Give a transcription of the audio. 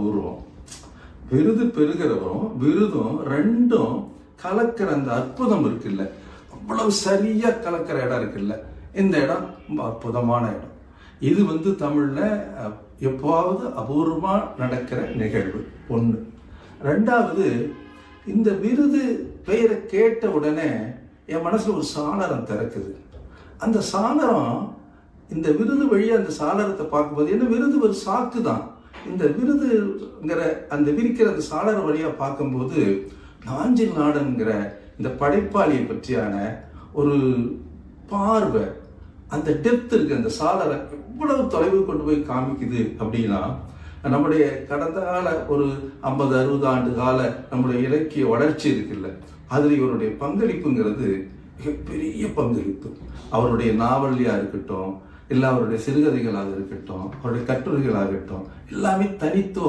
அபூர்வம் விருது பெறுகிறவரும் விருதும் ரெண்டும் கலக்கிற அந்த அற்புதம் இருக்குல்ல. அவ்வளவு சரியா கலக்கிற இடம் இருக்குல்ல. இந்த இடம் ரொம்ப அற்புதமான இடம். இது வந்து தமிழ்ல எப்பாவது அபூர்வமா நடக்கிற நிகழ்வு ஒன்று ரெண்டாவது இந்த விருது பெயரை கேட்ட உடனே என் மனசுல ஒரு சாளரம் திறக்குது. அந்த சாளரம் இந்த விருது வழியாக அந்த சாளரத்தை பார்க்கும்போது ஏன்னா விருது ஒரு சாக்கு தான் இந்த விருதுங்கிற அந்த விரிக்கிற அந்த சாளர வழியாக பார்க்கும்போது நாஞ்சில் நாடன்கிற இந்த படைப்பாளியை பற்றியான ஒரு பார்வை அந்த டெப்த் இருக்கு அந்த சாளரை எவ்வளவு தொலைவு கொண்டு போய் காமிக்குது அப்படின்னா நம்முடைய கடந்த கால ஒரு ஐம்பது அறுபது ஆண்டு கால நம்முடைய இலக்கிய வளர்ச்சி இருக்குல்ல அதில் இவருடைய பங்களிப்புங்கிறது மிகப்பெரிய பங்களிப்பு. அவருடைய நாவல்லையா இருக்கட்டும் இல்லை அவருடைய சிறுகதைகளாக இருக்கட்டும் அவருடைய கட்டுரைகளாகட்டும் எல்லாமே தனித்துவம்.